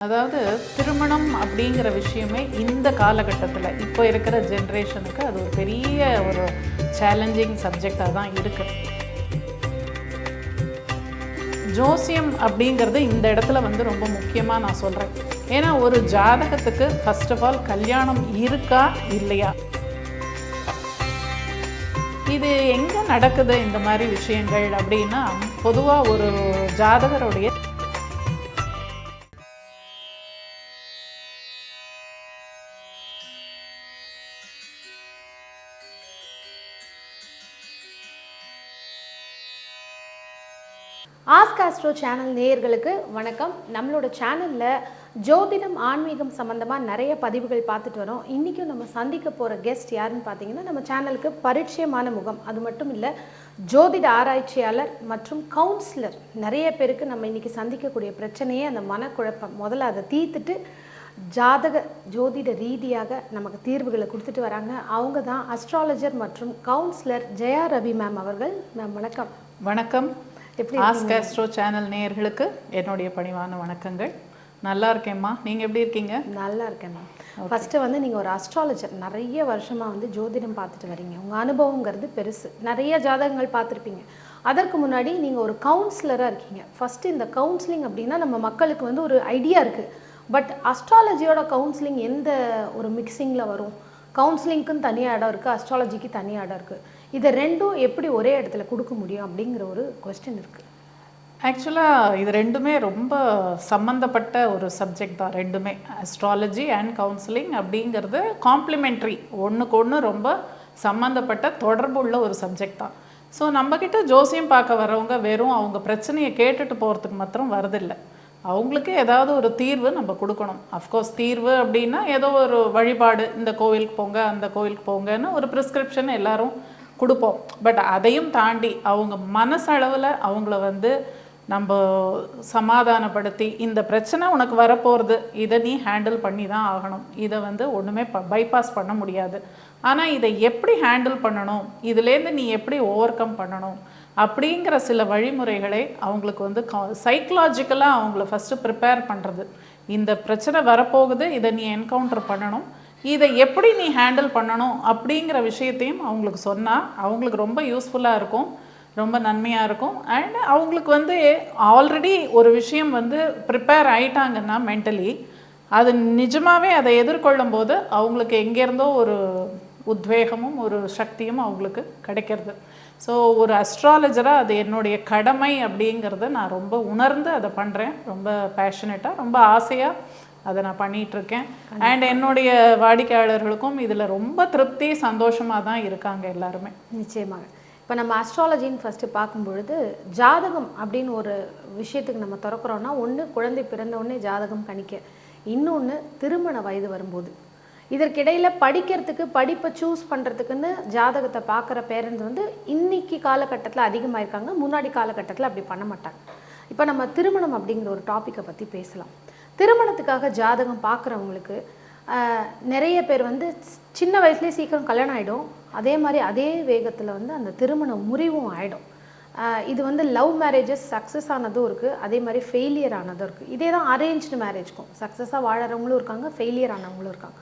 அதாவது திருமணம் அப்படிங்கிற விஷயமே இந்த காலகட்டத்தில் இப்போ இருக்கிற ஜென்ரேஷனுக்கு அது ஒரு பெரிய ஒரு சேலஞ்சிங் சப்ஜெக்டாக தான் இருக்கு. ஜோசியம் அப்படிங்கிறது இந்த இடத்துல வந்து ரொம்ப முக்கியமாக நான் சொல்கிறேன் ஏன்னா ஒரு ஜாதகத்துக்கு ஃபர்ஸ்ட் ஆஃப் ஆல் கல்யாணம் இருக்கா இல்லையா? இது எங்கே நடக்குது இந்த மாதிரி விஷயங்கள் அப்படின்னா பொதுவாக ஒரு ஜாதகருடைய ஆஸ்காஸ்ட்ரோ சேனல் நேயர்களுக்கு வணக்கம். நம்மளோட சேனலில் ஜோதிடம் ஆன்மீகம் சம்மந்தமாக நிறைய பதிவுகள் பார்த்துட்டு வரோம். இன்றைக்கும் நம்ம சந்திக்க போகிற கெஸ்ட் யாருன்னு பார்த்தீங்கன்னா நம்ம சேனலுக்கு பரிச்சயமான முகம். அது மட்டும் இல்லை ஜோதிட ஆராய்ச்சியாளர் மற்றும் கவுன்சிலர் நிறைய பேருக்கு நம்ம இன்றைக்கி சந்திக்கக்கூடிய பிரச்சனையே அந்த மனக்குழப்பம். முதல்ல அதை தீர்த்துட்டு ஜாதக ஜோதிட ரீதியாக நமக்கு தீர்வுகளை கொடுத்துட்டு வராங்க. அவங்க தான் அஸ்ட்ராலஜர் மற்றும் கவுன்சிலர் ஜெயா ரவி மேம் அவர்கள். மேம் வணக்கம். வணக்கம். எப்படி ஆஸ்க் ஆஸ்ட்ரோ சேனல் நேயர்களுக்கு என்னுடைய பணிவான வணக்கங்கள். நல்லா இருக்கேம்மா. நீங்கள் எப்படி இருக்கீங்க? நல்லா இருக்கேன் மேம் ஃபஸ்ட்டு வந்து நீங்கள் ஒரு அஸ்ட்ராலஜர் நிறைய வருஷமாக வந்து ஜோதிடம் பார்த்துட்டு வரீங்க. உங்கள் அனுபவங்கிறது பெருசு. நிறைய ஜாதகங்கள் பார்த்துருப்பீங்க. அதற்கு முன்னாடி நீங்கள் ஒரு கவுன்சிலராக இருக்கீங்க. ஃபஸ்ட்டு இந்த கவுன்சிலிங் அப்படின்னா நம்ம மக்களுக்கு வந்து ஒரு ஐடியா இருக்குது பட் அஸ்ட்ராலஜியோட கவுன்சிலிங் எந்த ஒரு மிக்சிங்கில் வரும்? கவுன்சிலிங்க்குன்னு தனியாக இடம் இருக்குது அஸ்ட்ராலஜிக்கு தனியாக இடம் இருக்குது இதை ரெண்டும் எப்படி ஒரே இடத்துல கொடுக்க முடியும் அப்படிங்கிற ஒரு கொஸ்டின் இருக்குது ஆக்சுவலாக இது ரெண்டுமே ரொம்ப சம்மந்தப்பட்ட ஒரு சப்ஜெக்ட் தான். ரெண்டுமே. அஸ்ட்ராலஜி அண்ட் கவுன்சிலிங் அப்படிங்கிறது காம்ப்ளிமெண்ட்ரி ஒன்றுக்கு ஒன்று ரொம்ப சம்மந்தப்பட்ட தொடர்பு உள்ள ஒரு சப்ஜெக்ட் தான். ஸோ நம்மக்கிட்ட ஜோசியம் பார்க்க வரவங்க வெறும் அவங்க பிரச்சனையை கேட்டுட்டு போகிறதுக்கு மாத்திரம் வரதில்லை. அவங்களுக்கு ஏதாவது ஒரு தீர்வு நம்ம கொடுக்கணும். அஃப்கோர்ஸ் தீர்வு அப்படின்னா ஏதோ ஒரு வழிபாடு. இந்த கோவிலுக்கு போங்க அந்த கோவிலுக்கு போங்கன்னு ஒரு ப்ரிஸ்கிரிப்ஷன் எல்லோரும் கொடுப்போம். பட் அதையும் தாண்டி அவங்க மனசளவில் அவங்கள வந்து நம்ம சமாதானப்படுத்தி இந்த பிரச்சனை உனக்கு வரப்போகிறது இதை நீ ஹேண்டில் பண்ணி தான் ஆகணும். இதை வந்து ஒன்றுமே ப பைபாஸ் பண்ண முடியாது. ஆனால் இதை எப்படி ஹேண்டில் பண்ணணும்? இதுலேருந்து நீ எப்படி ஓவர் கம் பண்ணணும்? அப்படிங்கிற சில வழிமுறைகளை அவங்களுக்கு வந்து சைக்கலாஜிக்கலாக அவங்கள ஃபஸ்ட்டு ப்ரிப்பேர் பண்ணுறது இந்த பிரச்சனை வரப்போகுது இதை நீ என்கவுண்டர் பண்ணணும். இதை எப்படி நீ ஹேண்டில் பண்ணணும் அப்படிங்கிற விஷயத்தையும் அவங்களுக்கு சொன்னால் அவங்களுக்கு ரொம்ப யூஸ்ஃபுல்லாக இருக்கும் ரொம்ப நன்மையாக இருக்கும். அண்ட் அவங்களுக்கு வந்து ஆல்ரெடி ஒரு விஷயம் வந்து ப்ரிப்பேர் ஆயிட்டாங்கன்னா மென்டலி அது நிஜமாகவே அதை எதிர்கொள்ளும் போது அவங்களுக்கு எங்கேருந்தோ ஒரு உத்வேகமும் ஒரு சக்தியும் அவங்களுக்கு கிடைக்கிறது. ஸோ ஒரு அஸ்ட்ராலஜராக அது என்னுடைய கடமை அப்படிங்கிறத நான் ரொம்ப உணர்ந்து அதை பண்ணுறேன் ரொம்ப பேஷனேட்டாக ரொம்ப ஆசையாக அதை நான் பண்ணிகிட்ருக்கேன். அண்ட் என்னுடைய வாடிக்கையாளர்களுக்கும் இதில் ரொம்ப திருப்தி சந்தோஷமாக தான் இருக்காங்க எல்லாருமே. நிச்சயமாக. இப்போ நம்ம அஸ்ட்ராலஜின்னு ஃபஸ்ட்டு பார்க்கும் பொழுது ஜாதகம் அப்படின்னு ஒரு விஷயத்துக்கு நம்ம திறக்கிறோன்னா ஒன்று குழந்தை பிறந்த உடனே ஜாதகம் கணிக்க இன்னொன்று திருமண வயது வரும்போது. இதற்கிடையில் படிக்கிறதுக்கு படிப்பை சூஸ் பண்ணுறதுக்குன்னு ஜாதகத்தை பார்க்குற பேரண்ட்ஸ் வந்து இன்னைக்கு காலகட்டத்தில் அதிகமாக இருக்காங்க முன்னாடி காலகட்டத்தில் அப்படி பண்ண மாட்டாங்க. இப்போ நம்ம திருமணம் அப்படிங்கிற ஒரு டாப்பிக்கை பற்றி பேசலாம். திருமணத்துக்காக ஜாதகம் பார்க்குறவங்களுக்கு நிறைய பேர் வந்து சின்ன வயசுலேயே சீக்கிரம் கல்யாணம் ஆகிடும் அதே மாதிரி அதே வேகத்தில் வந்து அந்த திருமண முறிவும் ஆகிடும் இது வந்து லவ் மேரேஜஸ் சக்ஸஸ் ஆனதும் இருக்குது அதே மாதிரி ஃபெயிலியர் ஆனதும் இருக்குது இதே தான் அரேஞ்ச்டு மேரேஜ்க்கும். சக்ஸஸாக வாழறவங்களும் இருக்காங்க ஃபெயிலியர் ஆனவங்களும் இருக்காங்க.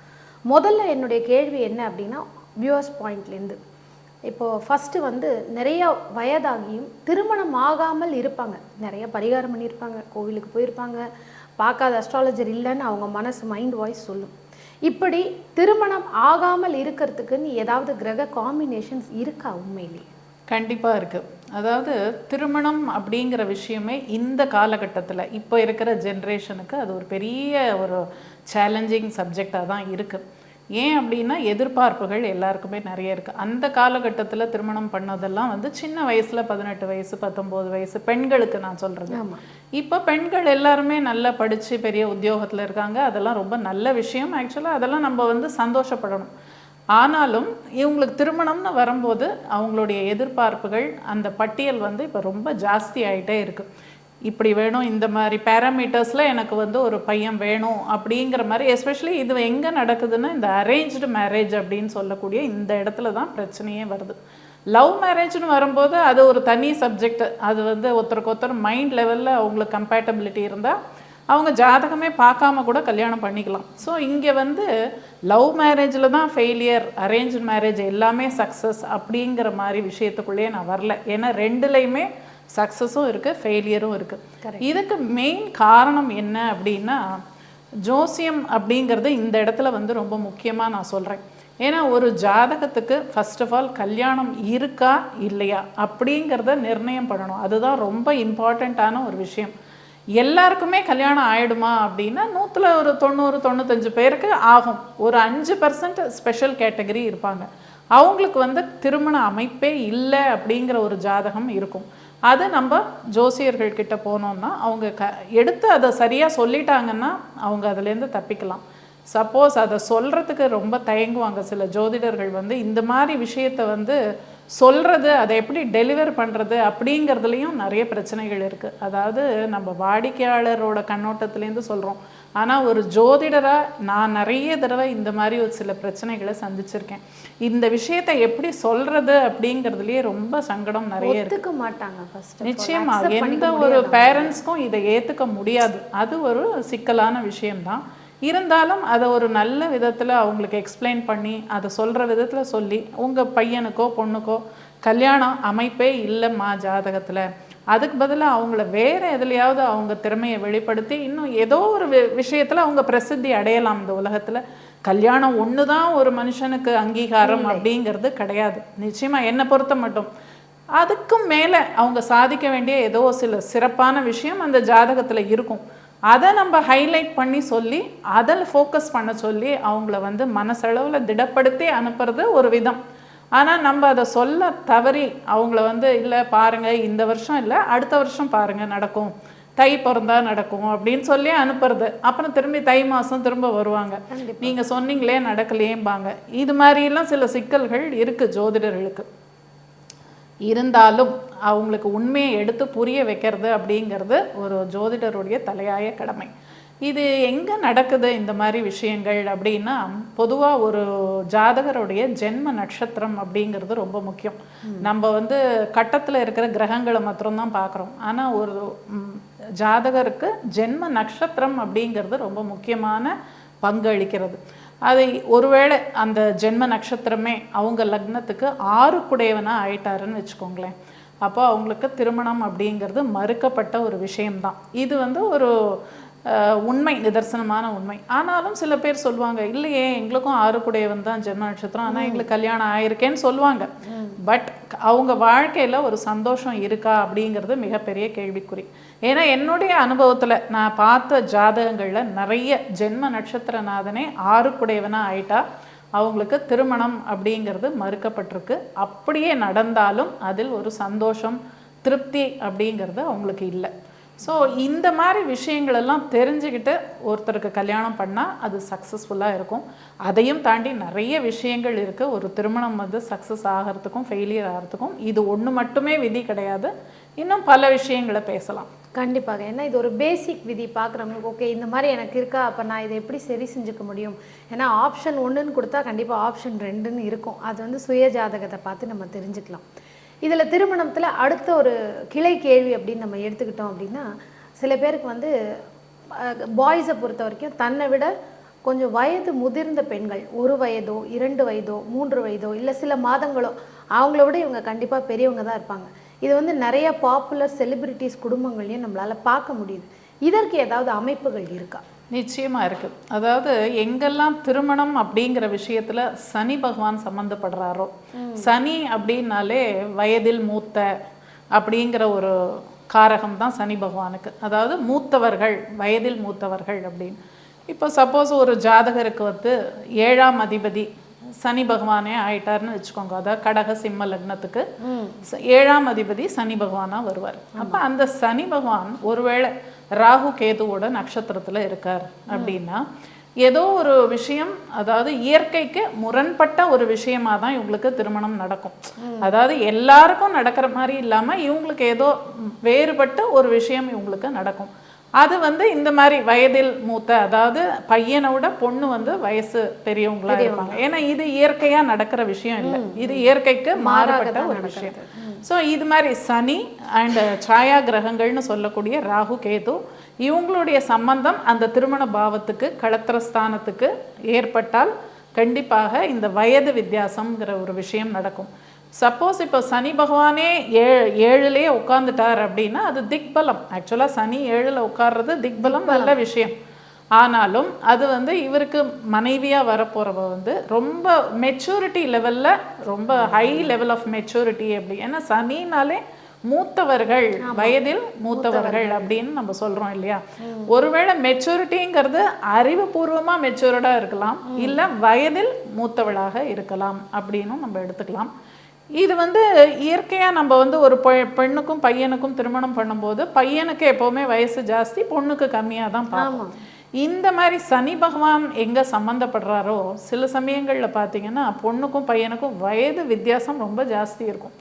முதல்ல என்னுடைய கேள்வி என்ன அப்படின்னா வியூவர்ஸ் பாயிண்ட்லேருந்து. இப்போது ஃபஸ்ட்டு வந்து நிறைய வயதாகியும் திருமணம் ஆகாமல் இருப்பாங்க. நிறைய பரிகாரம் பண்ணியிருப்பாங்க கோவிலுக்கு போயிருப்பாங்க. பார்க்காத அஸ்ட்ராலஜர் இல்லைன்னு அவங்க மனசு மைண்ட் வாய்ஸ் சொல்லும். இப்படி திருமணம் ஆகாமல் இருக்கிறதுக்குன்னு ஏதாவது கிரக காம்பினேஷன்ஸ் இருக்கா உண்மையிலேயே கண்டிப்பாக இருக்குது அதாவது திருமணம் அப்படிங்கிற விஷயமே இந்த காலகட்டத்தில் இப்போ இருக்கிற ஜென்ரேஷனுக்கு அது ஒரு பெரிய ஒரு சேலஞ்சிங் சப்ஜெக்டாக தான் இருக்குது ஏன் அப்படின்னா எதிர்பார்ப்புகள் எல்லாருக்குமே நிறைய இருக்குது அந்த காலகட்டத்தில் திருமணம் பண்ணதெல்லாம் வந்து சின்ன வயசில் பதினெட்டு வயசு பத்தொம்போது வயசு பெண்களுக்கு நான் சொல்கிறது இப்போ பெண்கள் எல்லாருமே நல்லா படித்து பெரிய உத்தியோகத்தில் இருக்காங்க. அதெல்லாம் ரொம்ப நல்ல விஷயம். ஆக்சுவலாக அதெல்லாம் நம்ம வந்து சந்தோஷப்படணும். ஆனாலும் இவங்களுக்கு திருமணம்னு வரும்போது அவங்களுடைய எதிர்பார்ப்புகள் அந்த பட்டியல் வந்து இப்போ ரொம்ப ஜாஸ்தி ஆகிட்டே இருக்குது இப்படி வேணும் இந்த மாதிரி பேராமீட்டர்ஸில் எனக்கு வந்து ஒரு பையன் வேணும் அப்படிங்கிற மாதிரி எஸ்பெஷலி இது எங்கே நடக்குதுன்னா இந்த அரேஞ்ச்டு மேரேஜ் அப்படின்னு சொல்லக்கூடிய இந்த இடத்துல தான் பிரச்சனையே வருது. லவ் மேரேஜ்னு வரும்போது அது ஒரு தனி சப்ஜெக்ட் அது வந்து ஒருத்தருக்கு ஒருத்தர் மைண்ட் லெவலில் அவங்களுக்கு கம்பேட்டபிலிட்டி இருந்தால் அவங்க ஜாதகமே பார்க்காம கூட கல்யாணம் பண்ணிக்கலாம். ஸோ இங்கே வந்து லவ் மேரேஜில் தான் ஃபெயிலியர் அரேஞ்ச் மேரேஜ் எல்லாமே சக்ஸஸ் அப்படிங்கிற மாதிரி விஷயத்துக்குள்ளேயே நான் வரல. ஏன்னா ரெண்டுலேயுமே சக்ஸஸும் இருக்குது ஃபெயிலியரும் இருக்குது இதுக்கு மெயின் காரணம் என்ன அப்படின்னா ஜோசியம் அப்படிங்கிறது இந்த இடத்துல வந்து ரொம்ப முக்கியமாக நான் சொல்கிறேன் ஏன்னா ஒரு ஜாதகத்துக்கு ஃபர்ஸ்ட் ஆஃப் ஆல் கல்யாணம் இருக்கா இல்லையா அப்படிங்கிறத நிர்ணயம் பண்ணணும். அதுதான் ரொம்ப இம்பார்ட்டண்ட்டான ஒரு விஷயம். எல்லாருக்குமே கல்யாணம் ஆயிடுமா அப்படின்னா நூற்றில் ஒரு தொண்ணூறு தொண்ணூத்தஞ்சு பேருக்கு ஆகும். ஒரு அஞ்சு பர்சன்ட் ஸ்பெஷல் கேட்டகரி இருப்பாங்க. அவங்களுக்கு வந்து திருமண அமைப்பே இல்லை அப்படிங்கிற ஒரு ஜாதகம் இருக்கும். அது நம்ம ஜோசியர்கள் கிட்ட போனோம்னா அவங்க க எடுத்து அதை சரியாக சொல்லிட்டாங்கன்னா அவங்க அதுலேருந்து தப்பிக்கலாம். சப்போஸ் அதை சொல்கிறதுக்கு ரொம்ப தயங்குவாங்க. சில ஜோதிடர்கள் வந்து இந்த மாதிரி விஷயத்தை வந்து சொல்கிறது அதை எப்படி டெலிவர் பண்ணுறது அப்படிங்கிறதுலையும் நிறைய பிரச்சனைகள் இருக்குது அதாவது நம்ம வாடிக்கையாளரோட கண்ணோட்டத்துலேருந்து சொல்கிறோம் ஆனால் ஒரு ஜோதிடராக நான் நிறைய தடவை இந்த மாதிரி ஒரு சில பிரச்சனைகளை சந்திச்சிருக்கேன். இந்த விஷயத்தை எப்படி சொல்கிறது அப்படிங்கிறதுலயே ரொம்ப சங்கடம் நிறைய ஒத்துக்க மாட்டாங்க ஃபர்ஸ்ட் நிச்சயமா எந்த ஒரு பேரண்ட்ஸ்க்கும் இதை ஏத்துக்க முடியாது. அது ஒரு சிக்கலான விஷயம்தான். இருந்தாலும் அதை ஒரு நல்ல விதத்துல அவங்களுக்கு எக்ஸ்பிளைன் பண்ணி அதை சொல்ற விதத்துல சொல்லி உங்க பையனுக்கோ பொண்ணுக்கோ கல்யாணம் அமைப்பே இல்லைம்மா ஜாதகத்துல. அதுக்கு பதிலாக அவங்கள வேற எதுலையாவது அவங்க திறமையை வெளிப்படுத்தி இன்னும் ஏதோ ஒரு வி- விஷயத்துல அவங்க பிரசித்தி அடையலாம் இந்த உலகத்துல. கல்யாணம் ஒன்று தான் ஒரு மனுஷனுக்கு அங்கீகாரம் அப்படிங்கிறது கிடையாது. நிச்சயமா என்னை பொறுத்த மட்டும். அதுக்கும் மேலே அவங்க சாதிக்க வேண்டிய ஏதோ சில சிறப்பான விஷயம் அந்த ஜாதகத்துல இருக்கும். அதை நம்ம ஹைலைட் பண்ணி சொல்லி அதில் ஃபோக்கஸ் பண்ண சொல்லி அவங்கள வந்து மனசளவில் திடப்படுத்தி அனுப்புறது ஒரு விதம். ஆனால் நம்ம அதை சொல்ல தவறி அவங்கள வந்து இல்லை பாருங்க இந்த வருஷம் இல்லை அடுத்த வருஷம் பாருங்க நடக்கும். தை பிறந்தா நடக்கும் அப்படின்னு சொல்லி அனுப்புறது. அப்புறம் திரும்பி தை மாதம் திரும்ப வருவாங்க. நீங்க சொன்னீங்களே நடக்கலையேம்பாங்க. இது மாதிரிலாம் சில சிக்கல்கள் இருக்கு ஜோதிடர்களுக்கு. இருந்தாலும் அவங்களுக்கு உண்மையை எடுத்து புரிய வைக்கிறது அப்படிங்கிறது ஒரு ஜோதிடருடைய தலையாய கடமை. இது எங்கே நடக்குது இந்த மாதிரி விஷயங்கள் அப்படின்னா பொதுவாக ஒரு ஜாதகருடைய ஜென்ம நட்சத்திரம் அப்படிங்கிறது ரொம்ப முக்கியம். நம்ம வந்து கட்டத்தில் இருக்கிற கிரகங்களை மாத்திரம்தான் பார்க்குறோம். ஆனால் ஒரு ஜாதகருக்கு ஜென்ம நட்சத்திரம் அப்படிங்கிறது ரொம்ப முக்கியமான பங்கு அளிக்கிறது. அதை ஒருவேளை அந்த ஜென்ம நட்சத்திரமே அவங்க லக்னத்துக்கு ஆறு குடையவனா ஆயிட்டாருன்னு வச்சுக்கோங்களேன். அப்போ அவங்களுக்கு திருமணம் அப்படிங்கிறது மறுக்கப்பட்ட ஒரு விஷயம்தான். இது வந்து ஒரு உண்மை நிதர்சனமான உண்மை. ஆனாலும் சில பேர் சொல்லுவாங்க இல்லையே எங்களுக்கும் ஆறு குடையவன் தான் ஜென்ம நட்சத்திரம். ஆனால் எங்களுக்கு கல்யாணம் ஆயிருக்கேன்னு சொல்லுவாங்க பட் அவங்க வாழ்க்கையில ஒரு சந்தோஷம் இருக்கா? அப்படிங்கிறது மிகப்பெரிய கேள்விக்குறி. ஏன்னா என்னுடைய அனுபவத்துல நான் பார்த்த ஜாதகங்கள்ல நிறைய ஜென்ம நட்சத்திரநாதனே ஆறு குடையவனா ஆயிட்டா அவங்களுக்கு திருமணம் அப்படிங்கிறது மறுக்கப்பட்டிருக்கு. அப்படியே நடந்தாலும் அதில் ஒரு சந்தோஷம் திருப்தி அப்படிங்கிறது அவங்களுக்கு இல்லை. ஸோ இந்த மாதிரி விஷயங்களெல்லாம் தெரிஞ்சுக்கிட்டு ஒருத்தருக்கு கல்யாணம் பண்ணால் அது சக்ஸஸ்ஃபுல்லாக இருக்கும். அதையும் தாண்டி நிறைய விஷயங்கள் இருக்குது ஒரு திருமணம் வந்து சக்ஸஸ் ஆகிறதுக்கும் ஃபெயிலியர் ஆகிறதுக்கும் இது ஒன்று மட்டுமே விதி கிடையாது. இன்னும் பல விஷயங்களை பேசலாம். கண்டிப்பாக. ஏன்னா இது ஒரு பேசிக் விதி பார்க்குறவங்களுக்கு ஓகே இந்த மாதிரி எனக்கு இருக்கா? அப்போ நான் இதை எப்படி சரி செஞ்சுக்க முடியும்? ஏன்னா ஆப்ஷன் ஒன்றுன்னு கொடுத்தா கண்டிப்பாக ஆப்ஷன் ரெண்டுன்னு இருக்கும். அது வந்து சுய ஜாதகத்தை பார்த்து நம்ம தெரிஞ்சுக்கலாம். இதில் திருமணத்தில் அடுத்த ஒரு கிளை கேள்வி அப்படின்னு நம்ம எடுத்துக்கிட்டோம் அப்படின்னா சில பேருக்கு வந்து பாய்ஸை பொறுத்த வரைக்கும் தன்னை விட கொஞ்சம் வயது முதிர்ந்த பெண்கள் ஒரு வயதோ இரண்டு வயதோ மூன்று வயதோ இல்லை சில மாதங்களோ அவங்கள விட இவங்க கண்டிப்பாக பெரியவங்க தான் இருப்பாங்க. இது வந்து நிறைய பாப்புலர் செலிபிரிட்டிஸ் குடும்பங்களையும் நம்மளால் பார்க்க முடியுது. இதற்கு ஏதாவது அமைப்புகள் இருக்கா? நிச்சயமா இருக்கு. அதாவது எங்கெல்லாம் திருமணம் அப்படிங்கிற விஷயத்துல சனி பகவான் சம்மந்தப்படுறாரோ சனி அப்படின்னாலே வயதில் மூத்த அப்படிங்கிற ஒரு காரகம் தான் சனி பகவானுக்கு. அதாவது மூத்தவர்கள் வயதில் மூத்தவர்கள் அப்படின்னு. இப்போ சப்போஸ் ஒரு ஜாதகருக்கு வந்து ஏழாம் அதிபதி சனி பகவானே ஆயிட்டாருன்னு வச்சுக்கோங்க. அதாவது கடக சிம்ம லக்னத்துக்கு ஏழாம் அதிபதி சனி பகவானா வருவார். அப்ப அந்த சனி பகவான் ஒருவேளை ராகு கேதுவோட நட்சத்திரத்துல இருக்கார் அப்படின்னா ஏதோ ஒரு விஷயம் அதாவது இயற்கைக்கு முரண்பட்ட ஒரு விஷயமா தான் இவங்களுக்கு திருமணம் நடக்கும். அதாவது எல்லாருக்கும் நடக்கிற மாதிரி இல்லாம இவங்களுக்கு ஏதோ வேறுபட்ட ஒரு விஷயம் இவங்களுக்கு நடக்கும். அது வந்து இந்த மாதிரி வயதில் மூத்த அதாவது பையனை விட பொண்ணு வந்து வயசு பெரியவங்களா இருப்பாங்க. ஏன்னா இது இயற்கையா நடக்கிற விஷயம் இல்லை. இது இயற்கைக்கு மாறுபட்ட ஒரு விஷயம். ஸோ இது மாதிரி சனி அண்ட் சாயா கிரகங்கள்னு சொல்லக்கூடிய ராகு கேது இவங்களுடைய சம்பந்தம் அந்த திருமண பாவத்துக்கு களத்திரஸ்தானத்துக்கு ஏற்பட்டால் கண்டிப்பாக இந்த வயது வித்தியாசம்ங்கிற ஒரு விஷயம் நடக்கும். சப்போஸ் இப்போ சனி பகவானே ஏ ஏழுலேயே உட்காந்துட்டார் அப்படின்னா அது திக்பலம். ஆக்சுவலாக சனி ஏழில் உட்கார்றது திக்பலம் நல்ல விஷயம். ஆனாலும் அது வந்து இவருக்கு மனைவியாக வரப்போகிறவ வந்து ரொம்ப மெச்சூரிட்டி லெவலில் ரொம்ப ஹை லெவல் ஆஃப் மெச்சூரிட்டி அப்படி ஏன்னா சனினாலே மூத்தவர்கள் வயதில் மூத்தவர்கள் அப்படின்னு நம்ம சொல்றோம் இல்லையா? ஒருவேளை மெச்சூரிட்டிங்கிறது அறிவுபூர்வமா மெச்சூர்டா இருக்கலாம். இல்ல வயதில் மூத்தவளாக இருக்கலாம் அப்படின்னும் நம்ம எடுத்துக்கலாம். இது வந்து இயற்கையா நம்ம வந்து ஒரு பெண்ணுக்கும் பையனுக்கும் திருமணம் பண்ணும்போது பையனுக்கு எப்பவுமே வயசு ஜாஸ்தி பொண்ணுக்கு கம்மியா தான் பார்ப்போம். இந்த மாதிரி சனி பகவான் எங்க சம்மந்தப்படுறாரோ சில சமயங்கள்ல பார்த்தீங்கன்னா பொண்ணுக்கும் பையனுக்கும் வயது வித்தியாசம் ரொம்ப ஜாஸ்தி இருக்கும்.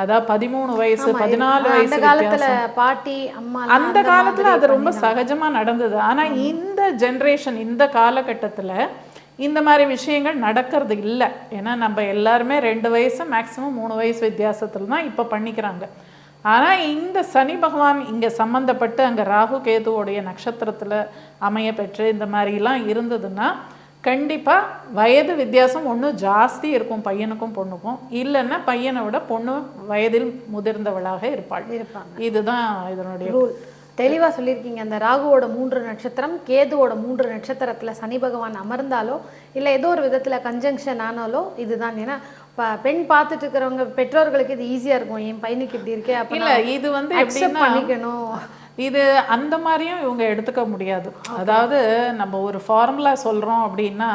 அதாவது பதிமூணு வயசு பதினாலு வயசு காலத்துல பாட்டி அம்மா அந்த காலத்துல அது ரொம்ப சகஜமா நடந்தது. ஆனா இந்த ஜெனரேஷன் இந்த காலகட்டத்துல இந்த மாதிரி விஷயங்கள் நடக்கிறது இல்லை. ஏன்னா நம்ம எல்லாருமே ரெண்டு வயசு மேக்ஸிமம் மூணு வயசு வித்தியாசத்துல தான் இப்போ பண்ணிக்கிறாங்க. ஆனா இந்த சனி பகவான் இங்க சம்பந்தப்பட்டு அங்க ராகு கேதுவோடைய நட்சத்திரத்துல அமைய பெற்று இந்த மாதிரிலாம் இருந்ததுன்னா கண்டிப்பா வயது வித்தியாசம் ஒண்ணு ஜாஸ்தி இருக்கும் பையனுக்கும் பொண்ணுக்கும். இல்லைன்னா பையனை விட பொண்ணு வயதில் முதிர்ந்தவளாக இருப்பாள். இருப்பாங்க. இதுதான் இதனுடைய ரூல் தெளிவா சொல்லியிருக்கீங்க. அந்த ராகுவோட மூன்று நட்சத்திரம் கேதுவோட மூன்று நட்சத்திரத்துல சனி பகவான் அமர்ந்தாலோ இல்ல ஏதோ ஒரு விதத்துல கன்ஜங்ஷன் ஆனாலோ இதுதான். ஏன்னா பெண் பார்த்துட்டு இருக்கிறவங்க பெற்றோர்களுக்கு இது ஈஸியா இருக்கும். என் பையனுக்கு இப்படி இருக்கே அப்ப இல்ல இது வந்து பண்ணிக்கணும். இது அந்த மாதிரியும் இவங்க எடுத்துக்க முடியாது. அதாவது நம்ம ஒரு ஃபார்முலா சொல்றோம் அப்படின்னா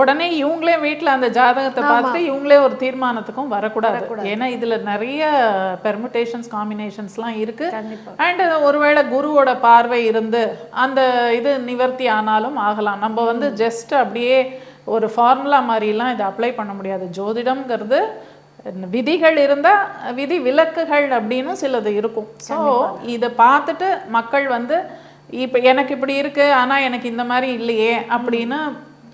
உடனே இவங்களே வீட்ல அந்த ஜாதகத்தை பார்த்து இவங்களே ஒரு தீர்மானத்துக்கும் வரக்கூடாது. ஏன்னா இதுல நிறைய பெர்முடேஷன்ஸ் காம்பினேஷன்ஸ்லாம் இருக்கு. கண்டிப்பா. அண்ட் ஒருவேளை குருவோட பார்வை இருந்து அந்த இது நிவர்த்தி ஆனாலும் ஆகலாம். நம்ம வந்து ஜஸ்ட் அப்படியே ஒரு ஃபார்முலா மாதிரிலாம் இதை அப்ளை பண்ண முடியாது. ஜோதிடம்ங்கிறது விதிகள் இருந்தா விதி விலக்குகள் அப்படின்னு சிலது இருக்கும். ஸோ இதை பார்த்துட்டு மக்கள் வந்து இப்போ எனக்கு இப்படி இருக்கு ஆனா எனக்கு இந்த மாதிரி இல்லையே அப்படின்னு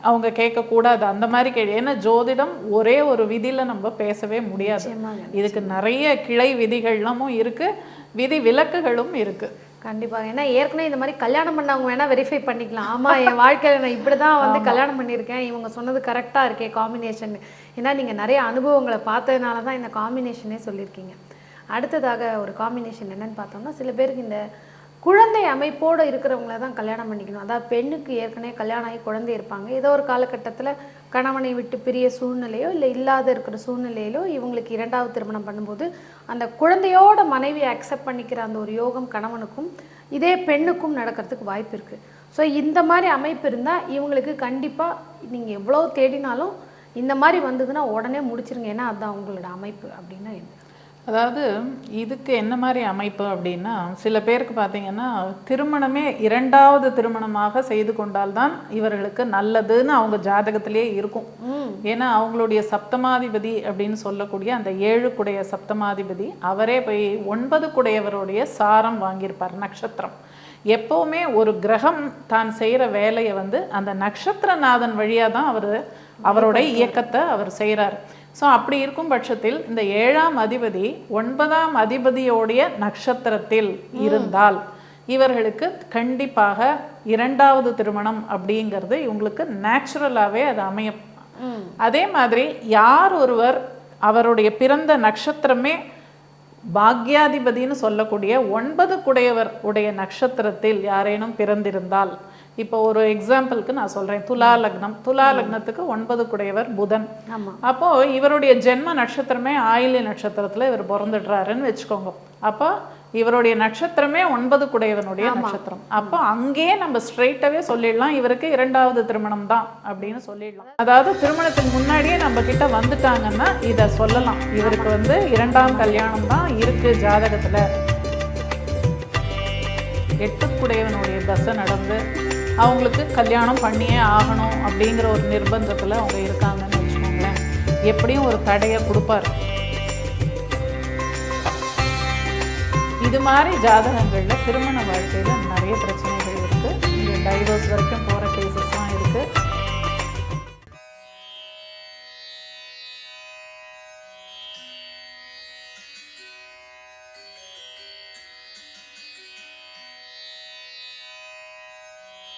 அவங்க கேட்கக்கூடாது அந்த மாதிரி கேள்வி. ஏன்னா ஜோதிடம் ஒரே ஒரு விதியில நம்ம பேசவே முடியாது. இதுக்கு நிறைய கிளை விதிகள்லாமும் இருக்கு. விதி விலக்குகளும் இருக்கு. கண்டிப்பா ஏன்னா ஏற்கனவே இந்த மாதிரி கல்யாணம் பண்ணவங்க வேணா வெரிஃபை பண்ணிக்கலாம். ஆமா என் வாழ்க்கையில நான் இப்படிதான் வந்து கல்யாணம் பண்ணியிருக்கேன். இவங்க சொன்னது கரெக்டா இருக்கே காம்பினேஷன் ஏன்னா நீங்க நிறைய அனுபவங்களை பார்த்ததுனால தான் இந்த காம்பினேஷனே சொல்லியிருக்கீங்க. அடுத்ததாக ஒரு காம்பினேஷன் என்னன்னு பார்த்தோம்னா சில பேருக்கு இந்த குழந்தை அமைப்போடு இருக்கிறவங்கள தான் கல்யாணம் பண்ணிக்கணும். அதாவது பெண்ணுக்கு ஏற்கனவே கல்யாணம் ஆகி குழந்தை இருப்பாங்க. ஏதோ ஒரு காலகட்டத்தில் கணவனை விட்டு பிரிய சூழ்நிலையோ இல்லை இல்லாத இருக்கிற சூழ்நிலையிலோ இவங்களுக்கு இரண்டாவது திருமணம் பண்ணும்போது அந்த குழந்தையோட மனைவியை அக்செப்ட் பண்ணிக்கிற அந்த ஒரு யோகம் கணவனுக்கும் இதே பெண்ணுக்கும் நடக்கிறதுக்கு வாய்ப்பு இருக்குது ஸோ இந்த மாதிரி அமைப்பு இருந்தால் இவங்களுக்கு கண்டிப்பாக நீங்கள் எவ்வளோ தேடினாலும் இந்த மாதிரி வந்ததுன்னா உடனே முடிச்சிருங்க. ஏன்னா அதுதான் உங்களோட அமைப்பு அப்படின்னா என்ன அதாவது இதுக்கு என்ன மாதிரி அமைப்பு அப்படின்னா சில பேருக்கு பார்த்தீங்கன்னா திருமணமே இரண்டாவது திருமணமாக செய்து கொண்டால்தான் இவர்களுக்கு நல்லதுன்னு அவங்க ஜாதகத்திலேயே இருக்கும். ஏன்னா அவங்களுடைய சப்தமாதிபதி அப்படின்னு சொல்லக்கூடிய அந்த ஏழு குடைய சப்தமாதிபதி அவரே போய் ஒன்பது குடையவருடைய சாரம் வாங்கியிருப்பார் நட்சத்திரம். எப்பவுமே ஒரு கிரகம் தான் செய்யற வேலையை வந்து அந்த நட்சத்திரநாதன் வழியா தான் அவர் அவரோட இயக்கத்தை அவர் செய்றார் ஸோ அப்படி இருக்கும் பட்சத்தில் இந்த ஏழாம் அதிபதி ஒன்பதாம் அதிபதியோடைய நட்சத்திரத்தில் இருந்தால் இவர்களுக்கு கண்டிப்பாக இரண்டாவது திருமணம் அப்படிங்கிறது இவங்களுக்கு நேச்சுரலாகவே அது அமையும். அதே மாதிரி யார் ஒருவர் அவருடைய பிறந்த நட்சத்திரமே பாக்யாதிபதின்னு சொல்லக்கூடிய ஒன்பது குடையவர் உடைய நட்சத்திரத்தில் யாரேனும் பிறந்திருந்தால் இப்போ ஒரு எக்ஸாம்பிளுக்கு நான் சொல்றேன். துலா லக்னம். துலா லக்னத்துக்கு ஒன்பது குடையவர் புதன். ஆமா. அப்போ இவருடைய ஜென்ம நட்சத்திரமே ஆயில்ய நட்சத்திரத்துல இவர் பிறந்துடுறாருன்னு வச்சுக்கோங்க. அப்போ இவருடைய நட்சத்திரமே ஒன்பது குடையவனுடைய நட்சத்திரம். அப்போ அங்கேயே நம்ம ஸ்ட்ரெயிட்டாவே சொல்லிடலாம். இவருக்கு இரண்டாவது திருமணம் தான் அப்படின்னு சொல்லிடலாம். அதாவது திருமணத்துக்கு முன்னாடியே நம்ம கிட்ட வந்துட்டாங்கன்னா இதை சொல்லலாம். இவருக்கு வந்து இரண்டாம் கல்யாணம் தான் இருக்கு ஜாதகத்துல. எட்டுக்குடையவனுடைய தசை நடந்து அவங்களுக்கு கல்யாணம் பண்ணியே ஆகணும் அப்படிங்கிற ஒரு நிர்பந்தத்தில் அவங்க இருக்காங்கன்னு வச்சுக்கோங்களேன். எப்படியும் ஒரு தடையை கொடுப்பார். இது மாதிரி ஜாதகங்களில் திருமண வாழ்க்கையில் நிறைய பிரச்சனைகள் இருக்குது இந்த டைவர்ஸ் வரைக்கும் போகிற கேசஸ்லாம் இருக்குது